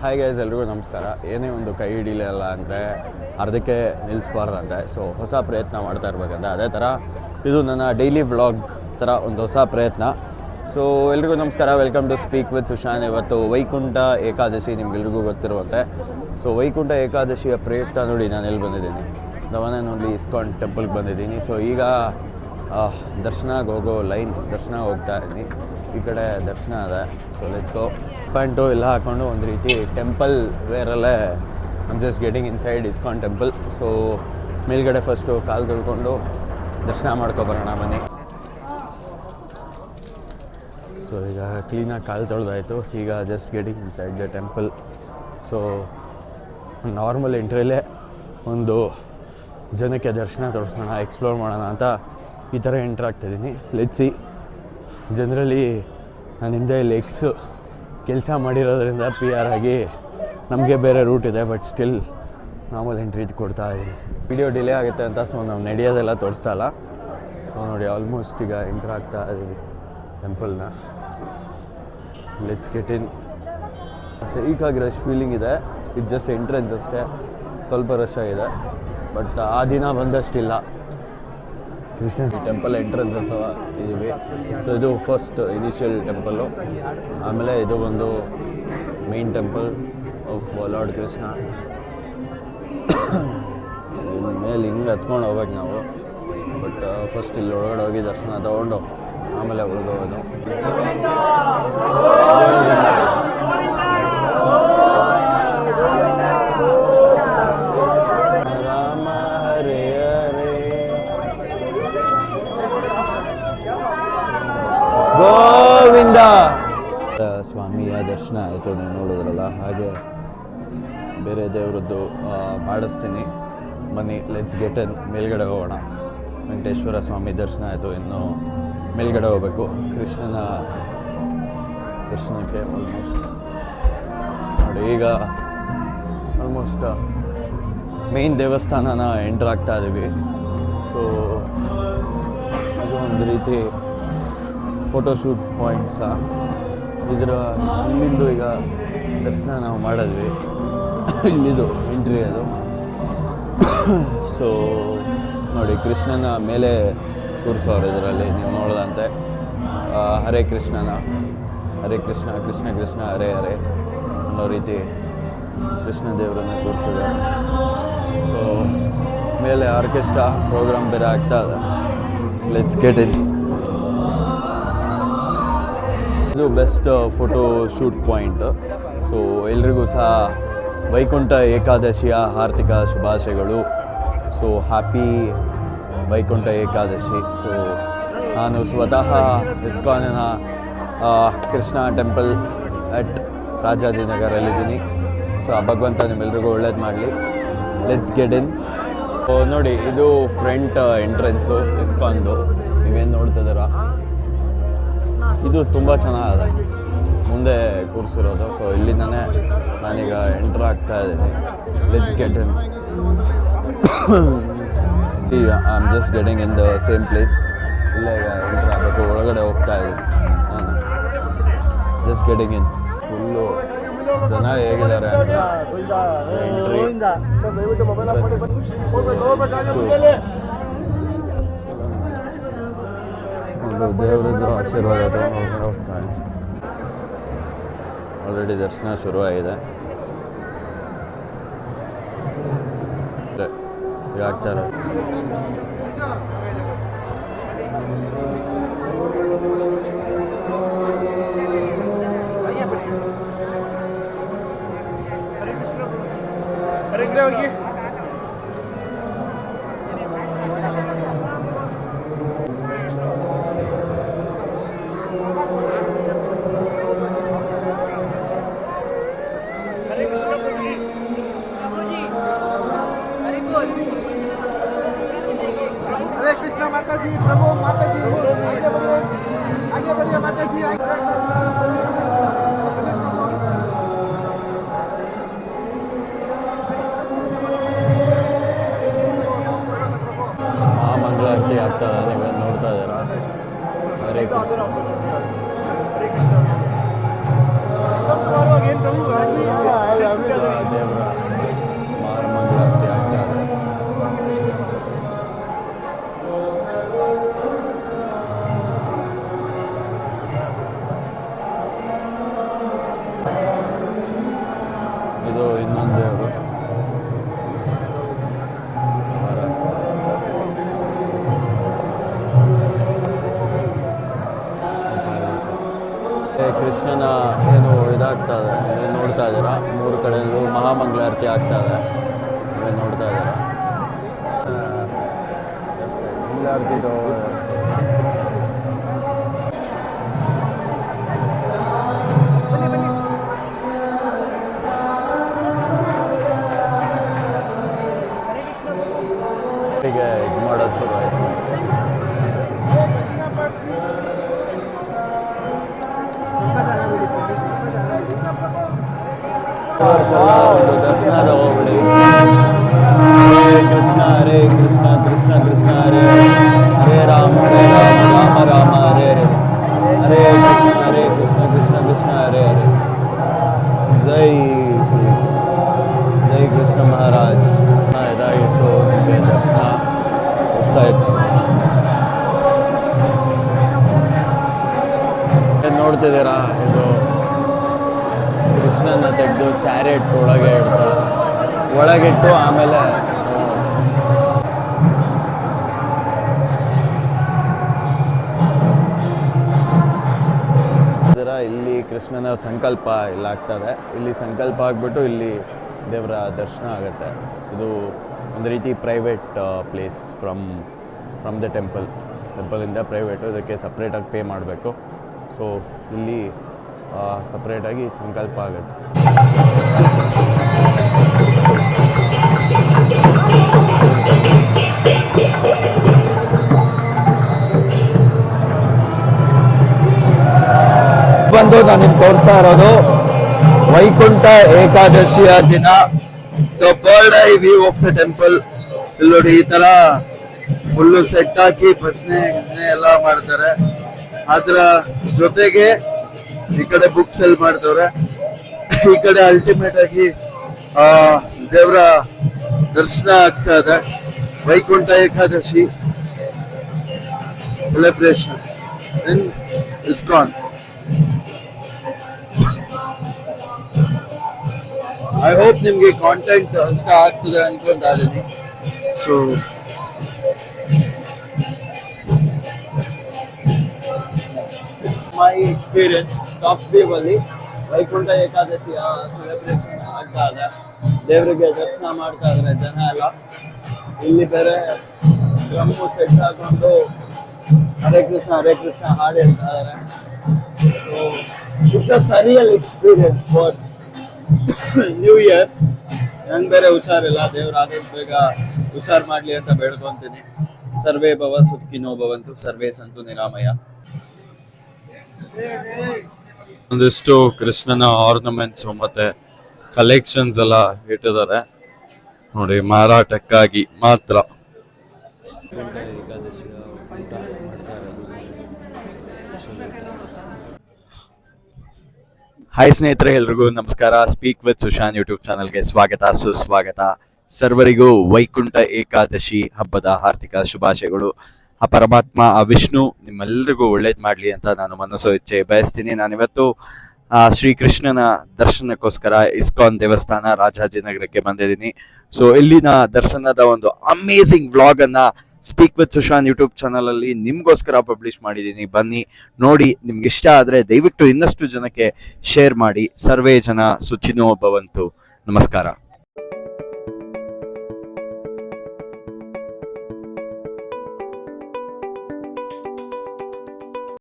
Hi guys ಎಲ್ರಿಗೂ ನಮಸ್ಕಾರ. ಏನೇ ಒಂದು ಕೈ ಹಿಡಿಲಿಲ್ಲ ಅಂದರೆ ಅರ್ಧಕ್ಕೆ ನಿಲ್ಲಿಸ್ಬಾರ್ದಂತೆ ಸೊ ಹೊಸ ಪ್ರಯತ್ನ ಮಾಡ್ತಾ ಇರ್ಬೇಕಂತ. ಅದೇ ಥರ ಇದು ನನ್ನ ಡೈಲಿ ವ್ಲಾಗ್ ಥರ ಒಂದು ಹೊಸ ಪ್ರಯತ್ನ. ಸೊ ಎಲ್ರಿಗೂ ನಮಸ್ಕಾರ. Welcome to speak with Sushan ಇವತ್ತು ವೈಕುಂಠ ಏಕಾದಶಿ ನಿಮ್ಗೆಲ್ರಿಗೂ ಗೊತ್ತಿರುವಂತೆ. ಸೊ ವೈಕುಂಠ ಏಕಾದಶಿಯ ಪ್ರಯುಕ್ತ ನೋಡಿ ನಾನು ಎಲ್ಲಿ ಬಂದಿದ್ದೀನಿ? ದವನ ನೋಡಿ ಇಸ್ಕಾನ್ ಟೆಂಪಲ್ಗೆ ಬಂದಿದ್ದೀನಿ. ಸೊ ಈಗ ದರ್ಶನಕ್ಕೆ ಹೋಗೋ ಲೈನ್ ದರ್ಶನ ಹೋಗ್ತಾ ಇದ್ದೀನಿ. ಈ ಕಡೆ ದರ್ಶನ ಇದೆ. ಸೊ ಲೆಟ್ಸ್ ಗೋ ಪ್ಯಾಂಟು ಎಲ್ಲ ಹಾಕೊಂಡು ಒಂದು ರೀತಿ temple ವೇರಲ್ಲೇ I'm just getting inside ISKCON temple so ಮೇಲ್ಗಡೆ ಫಸ್ಟು ಕಾಲು ತೊಳ್ಕೊಂಡು ದರ್ಶನ ಮಾಡ್ಕೊಬರೋಣ ಬನ್ನಿ. ಸೊ ಈಗ ಕ್ಲೀನಾಗಿ ಕಾಲು ತೊಳೆದಾಯಿತು. ಈಗ just getting inside the temple so normal ಎಂಟ್ರಿಯಲ್ಲೇ ಒಂದು ಜನಕ್ಕೆ ದರ್ಶನ ತೋರಿಸೋಣ ಎಕ್ಸ್ಪ್ಲೋರ್ ಮಾಡೋಣ ಅಂತ ಈ ಥರ ಎಂಟ್ರ್ ಆಗ್ತಿದ್ದೀನಿ ಲೆಟ್ಸಿ ಜನರಲಿ ನಾನು ಹಿಂದೆ ಲೆಗ್ಸು ಕೆಲಸ ಮಾಡಿರೋದ್ರಿಂದ ಪಿ ಆರ್ ಆಗಿ ನಮಗೆ ಬೇರೆ ರೂಟ್ ಇದೆ ಬಟ್ ಸ್ಟಿಲ್ ನಾರ್ಮಲ್ ಎಂಟ್ರಿ ಕೊಡ್ತಾ ಇದ್ದೀನಿ. ವಿಡಿಯೋ ಡಿಲೇ ಆಗುತ್ತೆ ಅಂತ ಸೊ ನಾವು ನಡೆಯೋದೆಲ್ಲ ತೋರಿಸ್ತಾ ಇಲ್ಲ. ಸೊ ನೋಡಿ ಆಲ್ಮೋಸ್ಟ್ ಈಗ ಎಂಟ್ರ್ ಆಗ್ತಾ ಇದ್ದೀವಿ ಟೆಂಪಲ್ನ ಲೆಟ್ಸ್ ಗೆಟ್ ಇನ್ ಸೈಕಾಗಿ ರಶ್ ಫೀಲಿಂಗ್ ಇದೆ. ಇದು ಜಸ್ಟ್ ಎಂಟ್ರೆನ್ಸ್ ಅಷ್ಟೇ. ಸ್ವಲ್ಪ ರಶ್ ಆಗಿದೆ. ಬಟ್ ಆ ದಿನ ಬಂದಷ್ಟಿಲ್ಲ. ಕೃಷ್ಣ ಟೆಂಪಲ್ ಎಂಟ್ರೆನ್ಸ್ ಅಂತ ಇದ್ದೀವಿ ಸೊ ಇದು ಫಸ್ಟ್ ಇನಿಷಿಯಲ್ ಟೆಂಪಲ್ಲು ಆಮೇಲೆ ಇದು ಒಂದು main temple of lord Krishna ಮೇಲೆ ಹಿಂಗೆ ಹತ್ಕೊಂಡು ಹೋಗ್ಬೇಕು ನಾವು. ಬಟ್ ಫಸ್ಟ್ ಇಲ್ಲಿ ಒಳಗಡೆ ಹೋಗಿ ದರ್ಶನ ತಗೊಂಡು ಆಮೇಲೆ ಉಳ್ಕೋಬೋದು ರಾಮ ದರ್ಶನ ಆಯಿತು ನೀವು ನೋಡಿದ್ರಲ್ಲ? ಹಾಗೆ ಬೇರೆ ದೇವರದ್ದು ಮಾಡಿಸ್ತೀನಿ. ಮನಿ ಲೆಟ್ಸ್ ಗೆಟ್ ಅನ್ ಮೇಲ್ಗಡೆ ಹೋಗೋಣ. ವೆಂಕಟೇಶ್ವರ ಸ್ವಾಮಿ ದರ್ಶನ ಆಯಿತು. ಇನ್ನು ಮೇಲ್ಗಡೆ ಹೋಗಬೇಕು. ಕೃಷ್ಣನ ದರ್ಶನಕ್ಕೆ ಆಲ್ಮೋಸ್ಟ್ ನೋಡಿ, ಈಗ ಆಲ್ಮೋಸ್ಟ್ ಮೇನ್ ದೇವಸ್ಥಾನನ ಎಂಟ್ರ್ ಆಗ್ತಾ ಇದ್ದೀವಿ ಸೊ ಇದು ಒಂದು ರೀತಿ ಫೋಟೋಶೂಟ್ ಪಾಯಿಂಟ್ಸ ಇದರ ಇಲ್ಲಿಂದು ಈಗ ದರ್ಶನ ನಾವು ಮಾಡಿದ್ವಿ. ಇಲ್ಲಿದು ಎಂಟ್ರಿ ಅದು. ಸೊ ನೋಡಿ, ಕೃಷ್ಣನ ಮೇಲೆ ಕೂರಿಸೋರು ಇದರಲ್ಲಿ, ನೀವು ನೋಡಿದಂತೆ. ಹರೇ ಕೃಷ್ಣನ. ಹರೇ ಕೃಷ್ಣ ಕೃಷ್ಣ ಕೃಷ್ಣ, ಹರೇ ಹರೇ ಅನ್ನೋ ರೀತಿ ಕೃಷ್ಣ ದೇವರನ್ನು ಕೂರಿಸಿದ್ದಾರೆ ಸೊ ಮೇಲೆ ಆರ್ಕೆಸ್ಟ್ರಾ ಪ್ರೋಗ್ರಾಮ್ ಬೇರೆ ಆಗ್ತಾ ಇದೆ. ಲೆಟ್ಸ್ ಗೆಟ್ ಇನ್ ಇದು best photo shoot point so ಎಲ್ರಿಗೂ ಸಹ ವೈಕುಂಠ ಏಕಾದಶಿಯ ಆರ್ಥಿಕ ಶುಭಾಶಯಗಳು. So happy Vaikuntha Ekadashi. So ನಾನು ಸ್ವತಃ ಇಸ್ಕಾನಿನ ಕೃಷ್ಣ ಟೆಂಪಲ್ ಅಟ್ ರಾಜಾಜಿನಗರಲ್ಲಿದ್ದೀನಿ ಸೊ ಆ ಭಗವಂತ ನಿಮ್ಮೆಲ್ರಿಗೂ ಒಳ್ಳೇದು ಮಾಡಲಿ. ಲೆಟ್ಸ್ ಗೆಟ್ ಇನ್ ನೋಡಿ, ಇದು ಫ್ರಂಟ್ ಎಂಟ್ರೆನ್ಸು ಇಸ್ಕಾನ್ದು. ನೀವೇನು ನೋಡ್ತಿದ್ದೀರಾ? ಇದು ತುಂಬ ಚೆನ್ನಾಗಿದೆ. ಮುಂದೆ ಕೂರಿಸಿರೋದು. ಸೊ ಇಲ್ಲಿಂದನೇ ನಾನೀಗ ಎಂಟ್ರ್ ಆಗ್ತಾ ಇದ್ದೀನಿ. ಲೆಟ್ಸ್ ಗೆಟ್ ಇನ್ ಈಗ I am just getting in the same place ಇಲ್ಲ ಈಗ ಎಂಟ್ರ್ ಆಗಬೇಕು. ಒಳಗಡೆ ಹೋಗ್ತಾ ಇದ್ದೀನಿ. ಹಾಂ. ಜಸ್ಟ್ ಗೆಟಿಂಗ್ ಇನ್ ಫುಲ್ಲು ಜನ ಹೇಗಿದ್ದಾರೆ ಎಂಟ್ರಿ ಒಂದು ದೇವರದ್ದು ಆಶೀರ್ವಾದ ತಗೊಂಡು ಹೋಗ್ತಾನೆ ಆಲ್ರೆಡಿ ದರ್ಶನ ಶುರುವಾಗಿದೆ. ಆಗ್ತಾರೆ हरे ಮಂಗಳಾರತಿದು ಹೀಗೆ ಕೃಷ್ಣನ ತೆಗೆದು ಚಾರಿಟ್ ಒಳಗೆ ಇಡ್ತಾರೆ ಒಳಗಿಟ್ಟು ಆಮೇಲೆ ಇಲ್ಲಿ ಕೃಷ್ಣನ ಸಂಕಲ್ಪ ಇಲ್ಲಾಗ್ತದೆ ಇಲ್ಲಿ ಸಂಕಲ್ಪ ಆಗಿಬಿಟ್ಟು ಇಲ್ಲಿ ದೇವರ ದರ್ಶನ ಆಗುತ್ತೆ. ಇದು ಒಂದು ರೀತಿ private place from from the temple ಟೆಂಪಲಿಂದ private ಇದಕ್ಕೆ ಸಪ್ರೇಟಾಗಿ ಪೇ ಮಾಡಬೇಕು. ಸೊ ಇಲ್ಲಿ ಸಪ್ರೇಟಾಗಿ ಸಂಕಲ್ಪ ಆಗುತ್ತೆ. ಬಂದು ನಾನು ನಿಮ್ಗೆ ತೋರಿಸ್ತಾ ಇರೋದು, ವೈಕುಂಠ ಏಕಾದಶಿಯ ದಿನ. The bird eye view of the temple ಇಲ್ಲಿ ನೋಡಿ ಈ ತರ ಫುಲ್ಲು ಸೆಟ್ ಹಾಕಿ ಪ್ರಶ್ನೆ ಎಲ್ಲ ಮಾಡ್ತಾರೆ. ಅದರ ಜೊತೆಗೆ ಈ ಕಡೆ ಬುಕ್ ಸೆಲ್ ಮಾಡ್ತವ್ರೆ ಈ ಕಡೆ ಅಲ್ಟಿಮೇಟ್ ಆಗಿ, ಆ, ದೇವರ ದರ್ಶನ ಆಗ್ತಾ ಇದೆ. Vaikuntha Ekadashi celebration in ISKCON I hope ನಿಮ್ಗೆ ಕಾಂಟೆಂಟ್ ಅಷ್ಟ ಆಗ್ತದೆ ಅನ್ಕೊಂತ ಇದ್ದೀನಿ so my experience top view ಅಲ್ಲಿ ವೈಕುಂಠ ಏಕಾದಶಿಯ ಸೆಲೆಬ್ರೇಷನ್ ಆಗ್ತಾ ಇದೆ ದೇವರಿಗೆ ದರ್ಶನ ಮಾಡ್ತಾ ಇದ್ದಾರೆ ಜನ ಎಲ್ಲ. ಇಲ್ಲಿ ಬೇರೆ ಡ್ರಮ್ಮು ಸೆಟ್ ಹಾಕೊಂಡು ಹರೇ ಕೃಷ್ಣ ಹರೇ ಕೃಷ್ಣ ಹಾಡು ಹೇಳ್ತಾ ಇದ್ದಾರೆ so it's a experience for new year ನಂಗೆ ಬೇರೆ ಹುಷಾರಿಲ್ಲ. ದೇವ್ರ ಆದಷ್ಟು ಬೇಗ ಹುಷಾರ್ ಮಾಡ್ಲಿ ಅಂತ ಬೇಡ್ಕೊಂತೀನಿ. ಸರ್ವೇ ಭವ ಸುಖಿನೋ ಭವಂತು, ಸರ್ವೇ ಸಂತು ನಿರಾಮಯ. ಒಂದಿಷ್ಟು ಕೃಷ್ಣನ ಆರ್ನಮೆಂಟ್ಸ್ ಮತ್ತೆ ಕಲೆಕ್ಷನ್ಸ್ ಎಲ್ಲ ಇಟ್ಟಿದ್ದಾರೆ. ನೋಡಿ, ಮಾರಾಟಕ್ಕಾಗಿ ಮಾತ್ರ. ಹಾಯ್ ಸ್ನೇಹಿತರೆ, ಎಲ್ರಿಗೂ ನಮಸ್ಕಾರ. ಸ್ಪೀಕ್ ವಿತ್ ಸುಶಾನ್ ಯೂಟ್ಯೂಬ್ ಚಾನಲ್ಗೆ ಸ್ವಾಗತ, ಸುಸ್ವಾಗತ. ಸರ್ವರಿಗೂ ವೈಕುಂಠ ಏಕಾದಶಿ ಹಬ್ಬದ ಹಾರ್ದಿಕ ಶುಭಾಶಯಗಳು. ಆ ಪರಮಾತ್ಮ, ಆ ವಿಷ್ಣು ನಿಮ್ಮೆಲ್ಲರಿಗೂ ಒಳ್ಳೇದು ಮಾಡಲಿ ಅಂತ ನಾನು ಮನಸ್ಸು ಇಚ್ಛೆ ಬಯಸ್ತೀನಿ. ನಾನಿವತ್ತು, ಆ, ಶ್ರೀಕೃಷ್ಣನ ದರ್ಶನಕ್ಕೋಸ್ಕರ ಇಸ್ಕಾನ್ ದೇವಸ್ಥಾನ ರಾಜಾಜಿನಗರಕ್ಕೆ ಬಂದಿದ್ದೀನಿ. ಸೊ ಇಲ್ಲಿನ ದರ್ಶನದ ಒಂದು ಅಮೇಸಿಂಗ್ ವ್ಲಾಗ್ ಅನ್ನ speak with Sushan YouTube channel ಅಲ್ಲಿ ನಿಮ್ಗೋಸ್ಕರ ಪಬ್ಲಿಷ್ ಮಾಡಿದ್ದೀನಿ. ಬನ್ನಿ, ನೋಡಿ ನಿಮ್ಗೆ ಇಷ್ಟ ಆದ್ರೆ ದಯವಿಟ್ಟು ಇನ್ನಷ್ಟು ಜನಕ್ಕೆ ಶೇರ್ ಮಾಡಿ. ಸರ್ವೇ ಜನ ಸುಚಿನೋ ಭವಂತು. ನಮಸ್ಕಾರ.